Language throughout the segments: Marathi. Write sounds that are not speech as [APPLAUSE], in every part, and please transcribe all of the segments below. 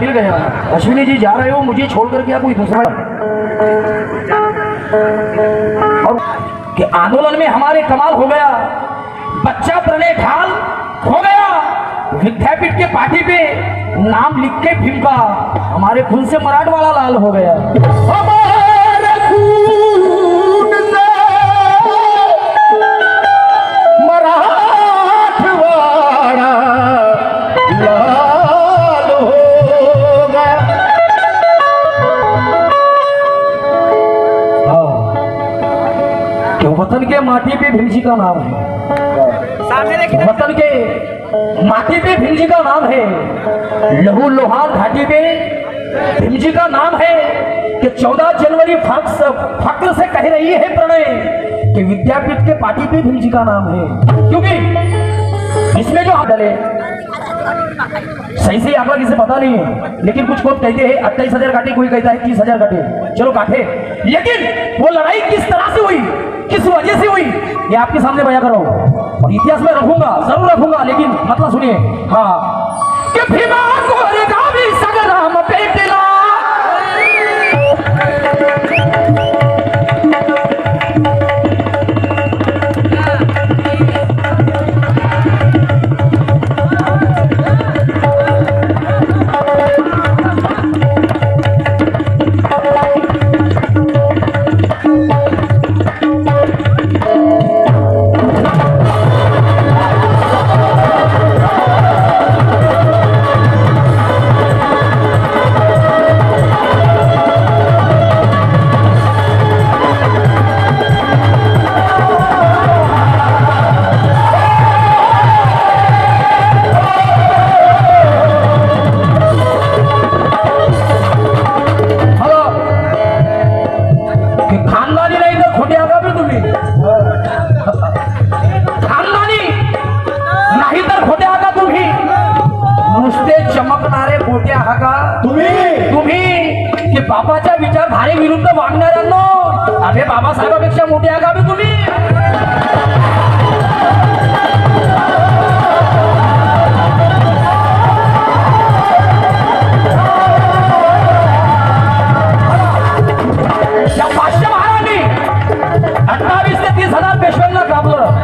मेरा गया अश्विनी जी जा रहे हो, मुझे छोड़ करके आप कोई दूसरा और कि आंदोलन में हमारे कमाल हो गया, बच्चा प्रणय ढाल हो गया, विद्यापीठ के पार्टी पे नाम लिख के फ़िल्म हमारे खून से मराठवाड़ा लाल हो गया। माटी पे भीम जी का नाम है। वतन के माटी पे भीम जी का नाम है। लहू लोहार घाटी पे भीम जी का नाम है कि 14 जनवरी फख्र से कह रही है प्रणय कि विद्यापीठ के पार्टी पे भीम जी का नाम है। क्योंकि इसमें जो हाथ डले सही से आंकड़ा किसे पता नहीं है लेकिन कुछ लोग कहते हैं अट्ठाईस हज़ार काटे कोई कहता है तीस हज़ार काटे। चलो काटे। लेकिन वो लड़ाई किस तरह से हुई? किस वजह से हुई ये आपके सामने बया करो. और इतिहास में रखूंगा जरूर रखूंगा लेकिन मतलब सुनिए हाँ. कि भीमा की विचार विचारधारे विरुद्ध वागणाऱ्यांनो. अरे बाबासाहेबापेक्षा मोठे आगा बी तुम्ही? या पाचशे महाराणी अठ्ठावीस ते तीस हजार पेशव्यांना कापलं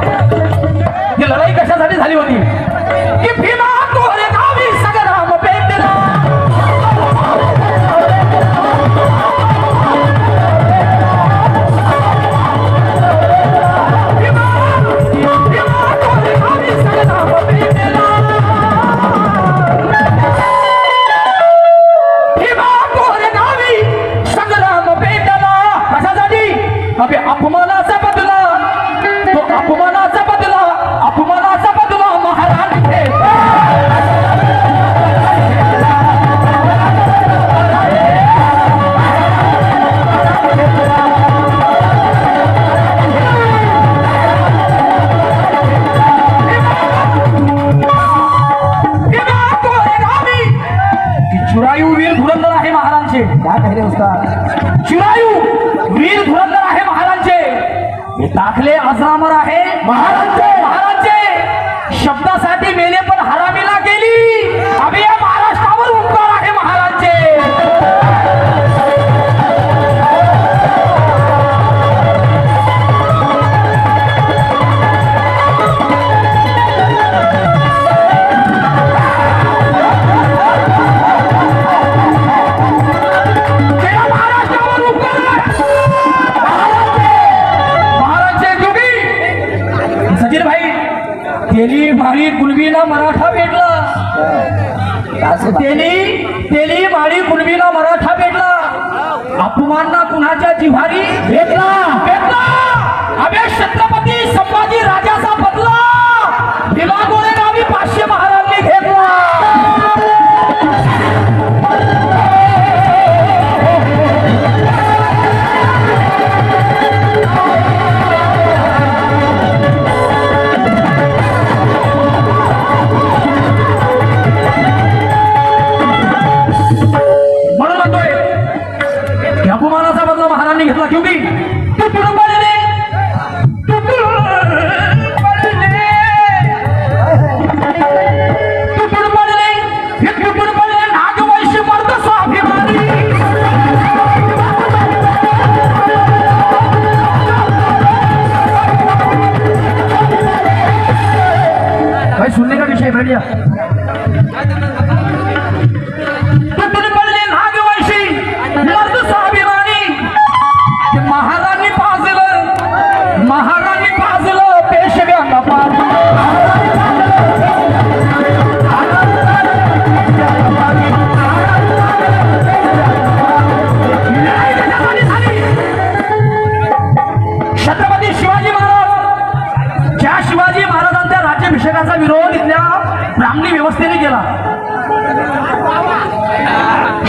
केला.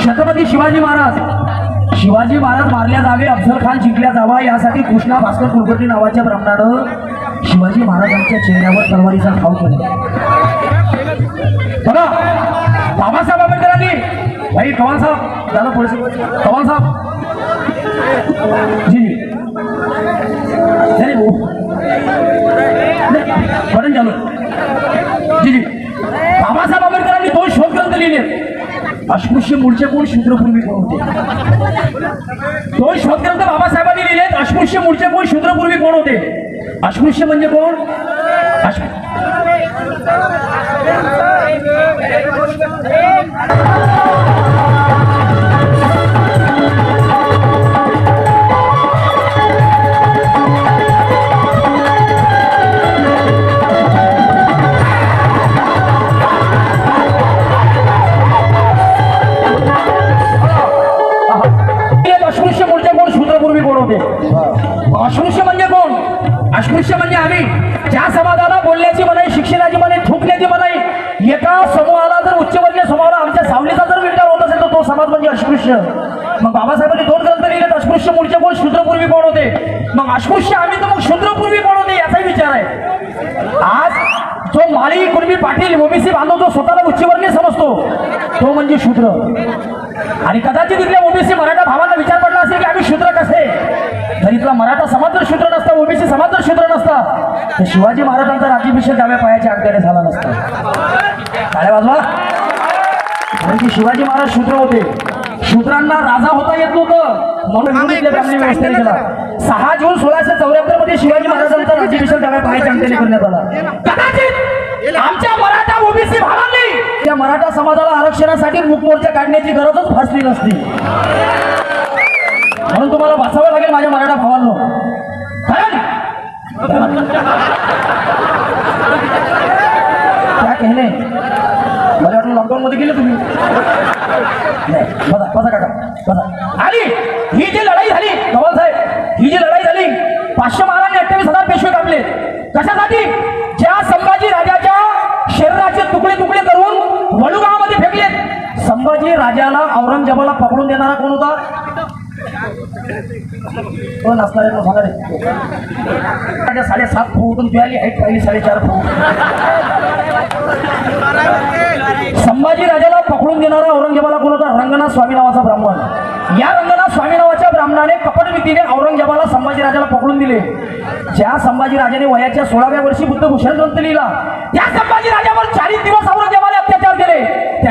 छत्रपती शिवाजी महाराज शिवाजी महाराज मारल्या जावे अफजल खान जिंकल्या जावा यासाठी कृष्णा भास्कर कुलकर्णी नावाच्या ब्राह्मणानं शिवाजी महाराजांच्या चेहऱ्यावर तलवारीचा ठाव केला. बघा बाबासाहेब आंबेडकरांनी भाई कवाल साहेब झालं थोडेसे कवाल साहेब. जी जी. बटन जी जी. शोधग्रंथ लिहिले अस्पृश्य मूळचे कोण शूद्रपूर्वी कोण होते दोन शोधग्रंथ बाबासाहेबांनी लिहिलेत अस्पृश्य मूळचे कोण शूद्रपूर्वी कोण होते अस्पृश्य म्हणजे कोण अस्पृ- होते अस्पृश्य म्हणजे कोण? अस्पृश्य म्हणजे आम्ही. ज्या समाजाला बोलण्याची मनाई शिक्षणाची मनाई थुकण्याची म्हणाई एका समूहाला जर उच्चवर्गीय समूहाला आमच्या सावलीचा जर विचार होत असेल तर तो समाज म्हणजे अस्पृश्य. मग बाबासाहेबांनी दोन ग्रंथ लिहिले अस्पृश्य मूळचे कोण? शूद्रपूर्वी कोण होते? मग अस्पृश्य आम्ही तर मग शूद्रपूर्वी कोण होते? याचाही विचार आहे. आज जो माळी कुणबी पाटील ओबीसी बांधव जो स्वतःला उच्चवर्गीय समजतो तो म्हणजे शूद्र. आणि कदाचित इथल्या ओबीसी मराठा भावांना विचार पडला असेल की आम्ही शूद्र कसे? इथला मराठा समाज जर शूद्र नसता ओबीसी समाज जर शूद्र नसता. तर शिवाजी महाराजांचा राज्याभिषेक डाव्या पायाच्या अगद्याने झाला नसता. काय वाजवा कारण की शिवाजी महाराज शूद्र होते. शूद्रांना राजा होता येत नव्हतं. म्हणून केला सहा जून सोळाशे चौऱ्याहत्तरमध्ये शिवाजी महाराजांचा राज्याभिषेक डाव्या पायाच्या अगद्याने करण्यात आला. कदाचित आमच्या मराठा ओबीसी भावांनी त्या मराठा समाजाला आरक्षणासाठी मूक मोर्चा काढण्याची गरजच भासली नसती. म्हणून तुम्हाला बसावं लागेल माझ्या मराठा भावांनो. काय केले मला वाटलं लॉकडाऊन मध्ये गेले तुम्ही. नाही बसा बसा काका बसा. आणि ही जी लढाई झाली गवाल साहेब ही जी लढाई झाली पाचशे महाराजांनी अठ्ठावीस हजार पेशवे कापले. कशासाठी? ज्या संभाजी राजाच्या शरीराचे तुकडे तुकडे करून वडुगावामध्ये फेकले संभाजी राजाला औरंगजेबाला पकडून देणारा कोण होता? कोण असणारे तो साडेसात फूट आणि तुझी हाईट पाहिली साडेचार फूट. संभाजी राजाला पकडून देणारा औरंगजेबाला कोण होता? रंगनाथ स्वामी नावाचा ब्राह्मण. या रंगनाथ स्वामी नावाच्या ब्राह्मणाने कपटनीतीने औरंगजेबाला संभाजीराजाला पकडून दिले. ज्या संभाजीराजाने वयाच्या सोळाव्या वर्षी बुद्धभूषण ग्रंथ लिहिला त्या संभाजी राजावर चाळीस दिवस औरंगजेबाने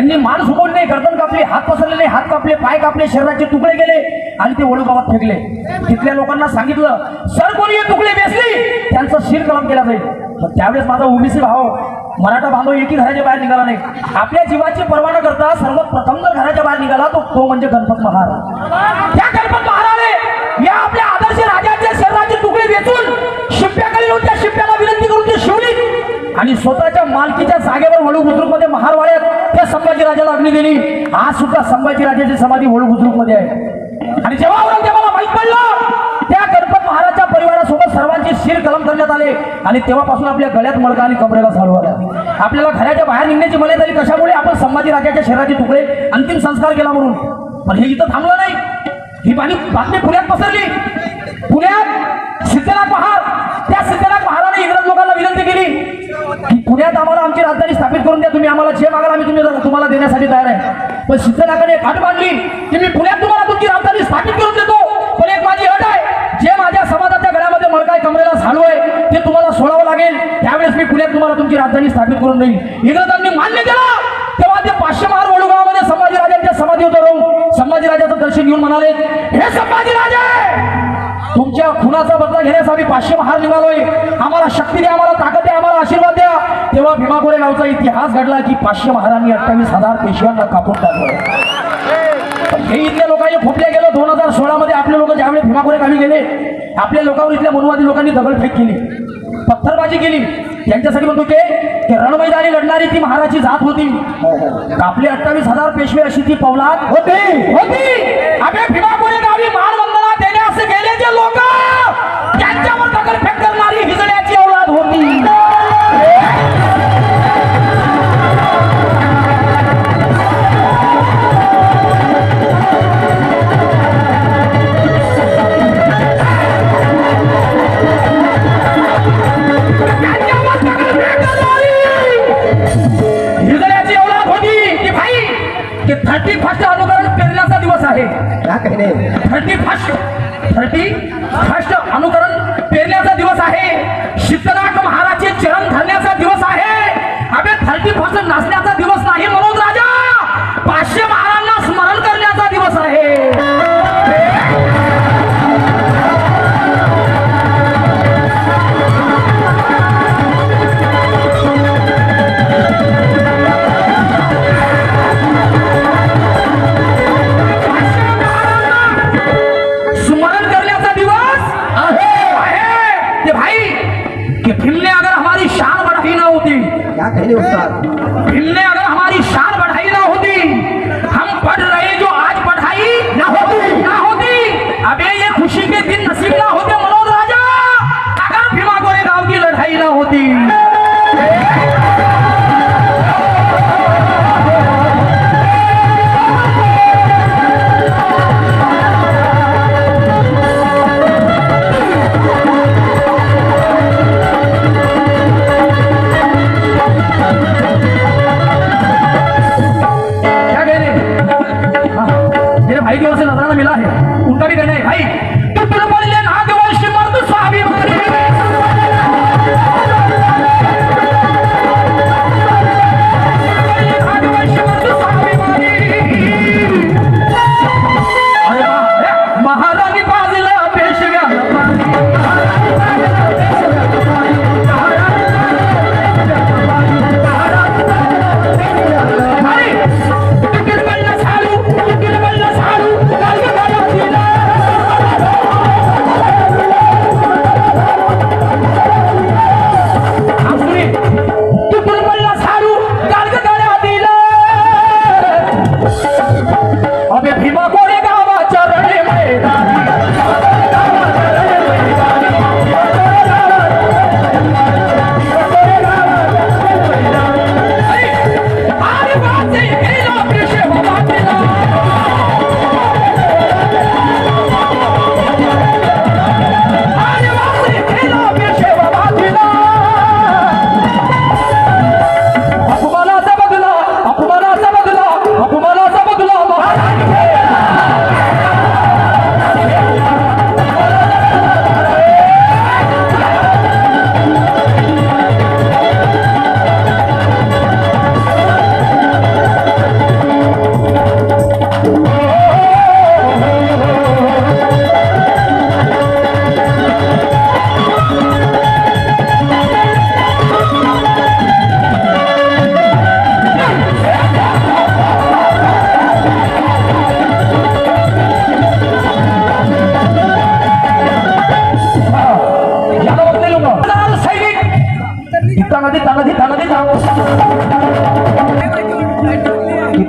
त्यांनी मान सुकवले गर्दन कापले हात पसरलेले हात कापले पाय कापले शरीराचे तुकडे गेले आणि ते वडूगावात फेकले. तिथल्या लोकांना सांगितलं सर कोणी हे तुकडे बेसली? त्यांचं शिर कलम केला जाईल. मग त्यावेळेस माझा ओबीसी भाव मराठा बांधव एकही घराच्या बाहेर निघाला नाही. आपल्या जीवाची पर्वा न करता सर्वात प्रथम जर घराच्या बाहेर निघाला तो तो म्हणजे गणपत महाराज. त्या गणपत महाराने या आपल्या आदर्श राजाच्या शरीराचे तुकडे वेचून शिप्प्याखाली येऊन आणि स्वतःच्या मालकीच्या जागेवर वळू बुद्रुकमध्ये महारवाड्यात त्या संभाजी राजाला अग्नी दिली आज सुद्धा संभाजी राजाची समाधी वळू बुद्रुकमध्ये आहे. आणि जेव्हा औरंगजेबाला माहीत पडलं त्या गणपत महाराजच्या परिवारासोबत सर्वांचे शिर कलम करण्यात आले. आणि तेव्हापासून आपल्या गळ्यात मळका आणि कमरेला चालू आल्या. आपल्याला घराच्या बाहेर निघण्याची मर्यादा झाली कशामुळे आपण संभाजी राजाच्या शरीराचे तुकडे अंतिम संस्कार केला म्हणून? पण हे इथं थांबलं नाही. ही बाणी बातमी पुण्यात पसरली. पुण्यात सिद्धनाथ महार त्या सिद्धनाथ महाराने इंग्रज लोकांना विनंती केली की पुण्यात आम्हाला आमची राजधानी स्थापित करून द्या. तुम्ही आम्हाला जे मागाल आम्ही तुम्ही तुम्हाला देण्यासाठी तयार आहे. पण शिवसेनाकडे खाट बांधली की मी पुण्यात तुम्हाला तुमची राजधानी स्थापित करून देतो. पण एक माझी अट आहे. जे माझ्या समाजाच्या गळ्यामध्ये मळकाय कमरेला झालो आहे ते तुम्हाला सोडावं लागेल. त्यावेळेस मी पुण्यात तुम्हाला तुमची राजधानी स्थापित करून देईन. इंग्रजांनी मान्य केला. तेव्हा ते पाचशे महार वडूगावामध्ये संभाजीराजांच्या समाधीवर राहून संभाजीराजाचं दर्शन घेऊन म्हणाले हे संभाजीराजा तुमच्या खुनाचा बदला घेण्यासाठी पाचशे महार निघालोय. आम्हाला शक्ती द्या आम्हाला ताकद द्या आम्हाला आशीर्वाद द्या. तेव्हा भीमा गावचा इतिहास घडला की पाचशे महारांनी अठ्ठावीस हजार पेशव्यांना कापून टाकलं. हे इथल्या लोकांनी फुटले गेलो. दोन हजार सोळा मध्ये आपले लोक ज्यावेळी भीमाखोरे गावी गेले आपल्या लोकांवर इथल्या मनुवादी लोकांनी दगडफेक केली. पत्थरबाजी केली. त्यांच्यासाठी म्हणतो ते की रणमैदानी लढणारी ती महाराची जात होती. आपले अठ्ठावीस हजार पेशवे अशी ती पौलाद होती. होती. आपल्या भीमापुरी गावी मानवंदना परत गेले जे लोक. त्यांच्यावर दगडफेक करणारी हिजड्याची औलाद होती. थर्टी फर्स्ट अनुकरण पेरण्याचा दिवस आहे. थर्टी फर्स्ट प्रति राष्ट्र अनुकरण पेरण्याचा दिवस आहे. शिक्षणाक महाराजचे चरण धरण्याचा दिवस आहे. अबे थर्टी पर्सेंट नाचण्याचा दिवस कि फिल्ने अगर हमारी शान बढ़ाई ना होती। क्या कहने उस्ताद? फिल्ने अगर हमारी शान बढ़ाई ना होती हम पढ़ रहे जो आज पढ़ाई ना होती ना होती। अबे ये खुशी के दिन नसीब ना होते 现在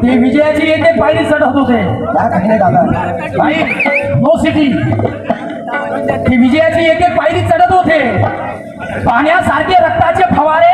ते विजयाची येते पायरी चढत होते. नो सिटी ते विजयाची येते पायरी चढत होते. पाण्यासारखे रक्ताचे फवारे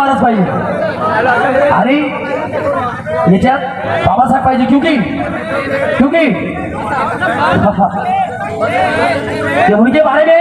महाराज पाहिजे. आणि याच्यात बाबासाहेब पाहिजे. क्युकी क्युकी ये [LAUGHS] उनके बारे में